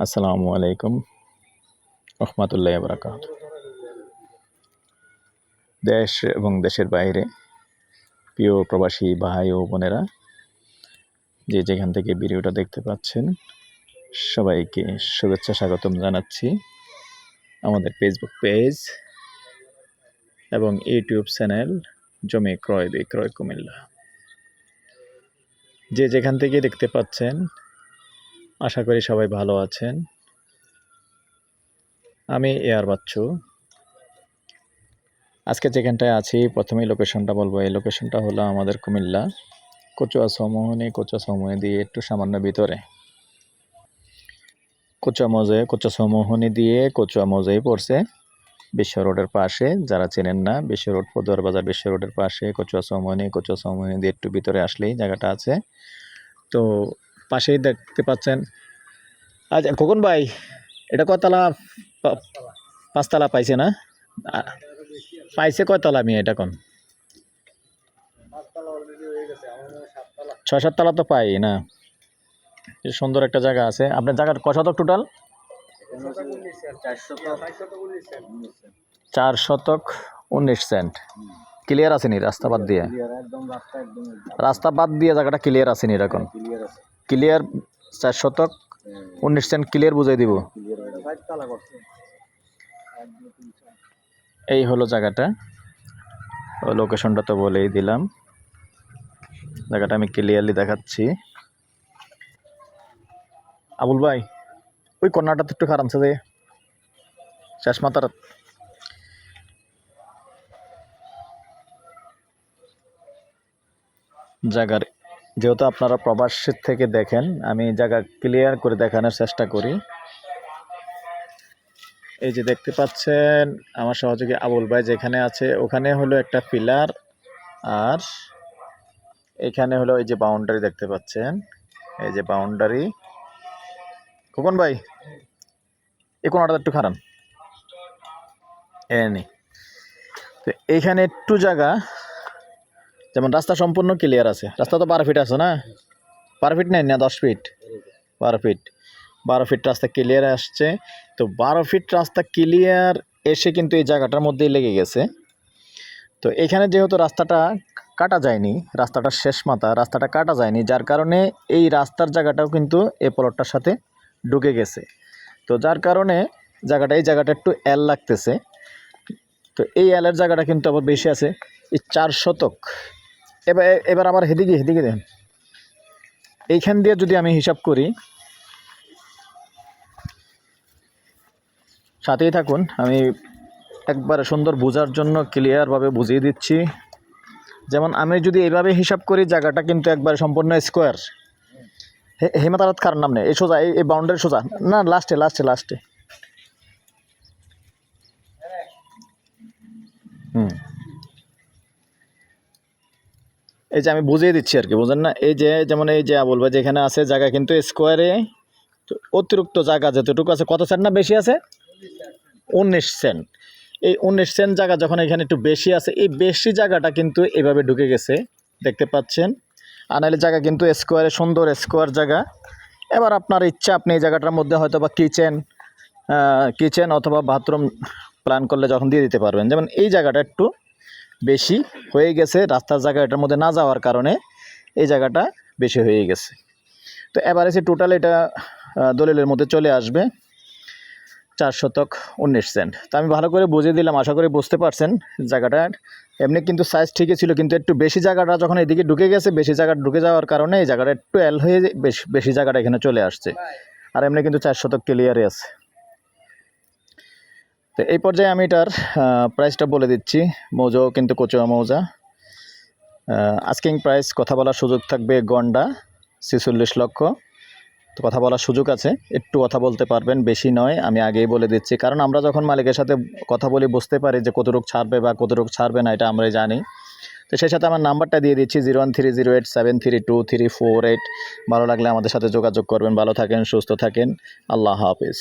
আসসালামু আলাইকুম রহমতুল্লাহ বরাকাত দেশ এবং দেশের বাইরে প্রিয় প্রবাসী ভাই ও বোনেরা, যে যেখান থেকে ভিডিওটা দেখতে পাচ্ছেন, সবাইকে শুভেচ্ছা স্বাগতম জানাচ্ছি আমাদের ফেসবুক পেজ এবং ইউটিউব চ্যানেল জমি ক্রয় বিক্রয় কুমিল্লা। যে যেখান থেকে দেখতে পাচ্ছেন আশা করি সবাই ভালো আছেন। আমি এয়ার বাচ্চু। আজকে যেখানটায় আছি, প্রথমেই লোকেশনটা বলব। এই লোকেশনটা হলো আমাদের কুমিল্লা। কচুয়া সমোহনী কচুয়া সমোহনী দিয়ে একটু সামান্য ভিতরে। কচুয়া মজে, কচুয়া সমোহনী দিয়ে কচুয়া মজেই পড়ছে। বিশ্ব রোডের পাশে, যারা চেনেন না, বিশ্ব রোড, পদুয়ার বাজার বিশ্ব রোডের পাশে কচুয়া সমোহনী কচুয়া সমোহনী দিয়ে একটু ভিতরে আসলেই জায়গাটা আছে। তো পাশেই দেখতে পাচ্ছেন। আচ্ছা খোকন ভাই, এটা কতলা পাঁচতলা পাইছে না? পাইছে কয়তলা আমি এটা কোন? ছয় সাততলা তো পাই না। সুন্দর একটা জায়গা আছে। আপনার জায়গার ক শতক টোটাল চার শতক উনিশ সেন্ট। ক্লিয়ার আসেনি রাস্তা বাদ দিয়ে? রাস্তা বাদ দিয়ে জায়গাটা ক্লিয়ার আসেনি এরকম ক্লিয়ার চার শতক, উনিশ সেন্ট ক্লিয়ার বুঝাই দিব। এই হলো জায়গাটা। লোকেশনটা তো বলেই দিলাম। জায়গাটা আমি ক্লিয়ারলি দেখাচ্ছি। আবুল ভাই, ওই কর্নারটা তো একটু খারাপ যে। শেষ মাথার জায়গার যেহেতু আপনারা প্রবাসের থেকে দেখেন, আমি জায়গা ক্লিয়ার করে দেখানোর চেষ্টা করি। এই যে দেখতে পাচ্ছেন, আমার সহযোগী আবুল ভাই যেখানে আছে, ওখানে হলো একটা পিলার আর এখানে হলো এই যে বাউন্ডারি দেখতে পাচ্ছেন। এই যে বাউন্ডারি খোকন ভাই এ কোনটা একটু খারাপ এনে তো এইখানে একটু জায়গা যেমন রাস্তা সম্পূর্ণ ক্লিয়ার আছে। রাস্তা তো বারো ফিট আছে না? বারো ফিট নেই না, দশ ফিট বারো ফিট বারো ফিট রাস্তা ক্লিয়ার আসছে। তো বারো ফিট রাস্তা ক্লিয়ার এসে কিন্তু এই জায়গাটার মধ্যেই লেগে গেছে। তো এখানে যেহেতু রাস্তাটা কাটা যায়নি, রাস্তাটা শেষ মাথা, রাস্তাটা কাটা যায়নি, যার কারণে এই রাস্তার জায়গাটাও কিন্তু এই প্লটটার সাথে ঢুকে গেছে। তো যার কারণে জায়গাটা, এই জায়গাটা একটু এল লাগতেছে। তো এই এলের জায়গাটা কিন্তু আবার বেশি আছে, এই চার শতক। এবার এবার আবার হেদিকে হেদিকে দেন এইখান দিয়ে যদি আমি হিসাব করি, সাথেই থাকুন, আমি একবারে সুন্দর বোঝার জন্য ক্লিয়ারভাবে বুঝিয়ে দিচ্ছি। যেমন আমি যদি এইভাবে হিসাব করি, জায়গাটা কিন্তু একবারে সম্পূর্ণ স্কোয়ার হেমাতারাত কার নাম নেই? এই সোজা, এই বাউন্ডারি সোজা। না লাস্টে লাস্টে লাস্টে হুম। এই যে আমি বুঝিয়ে দিচ্ছি আর কি, বুঝেন না? এই যে, যেমন এই যে বলব যে এখানে আছে জায়গা কিন্তু স্কোয়ারে অতিরিক্ত জায়গা যতটুকু আছে, কত সেন্ট না বেশি আছে? উনিশ সেন্ট এই উনিশ সেন্ট জায়গা যখন এখানে একটু বেশি আছে, এই বেশি জায়গাটা কিন্তু এভাবে ঢুকে গেছে, দেখতে পাচ্ছেন? আনালি জায়গা কিন্তু স্কোয়ারে সুন্দর স্কোয়ার জায়গা। এবার আপনার ইচ্ছা, আপনি এই জায়গাটার মধ্যে হয়তো বা কিচেন কিচেন অথবা বাথরুম প্ল্যান করলে যখন দিয়ে দিতে পারবেন। যেমন এই জায়গাটা একটু বেশি হয়ে গেছে, রাস্তার জায়গা এটার মধ্যে না যাওয়ার কারণে এই জায়গাটা বেশি হয়ে গেছে। তো এবার এসে টোটাল এটা দলিলের মধ্যে চলে আসবে, চার শতক উনিশ সেন্ট তো আমি ভালো করে বুঝিয়ে দিলাম, আশা করি বুঝতে পারছেন জায়গাটা। এমনি কিন্তু সাইজ ঠিকই ছিল, কিন্তু একটু বেশি জায়গাটা যখন এদিকে ঢুকে গেছে, বেশি জায়গা ঢুকে যাওয়ার কারণে এই জায়গাটা একটু এল হয়ে, বেশি বেশি জায়গাটা এখানে চলে আসছে। আর এমনি কিন্তু চার শতক ক্লিয়ারই আছে। তো এই পর্যায়ে আমি এটার প্রাইসটা বলে দিচ্ছি। মৌজাও কিন্তু কচুয়া মৌজা। আস্কিং প্রাইস কথা বলার সুযোগ থাকবে গন্ডা, ছেচল্লিশ লক্ষ। তো কথা বলার সুযোগ আছে, একটু কথা বলতে পারবেন, বেশি নয়, আমি আগেই বলে দিচ্ছি। কারণ আমরা যখন মালিকের সাথে কথা বলি, বুঝতে পারি যে কতটুক ছাড়বে বা কতটুক ছাড়বে না, এটা আমরাই জানি। তো সেই সাথে আমার নাম্বারটা দিয়ে দিচ্ছি zero one three zero eight seven three two three four eight ভালো লাগলে আমাদের সাথে যোগাযোগ করবেন ভালো থাকেন সুস্থ থাকেন আল্লাহ হাফিজ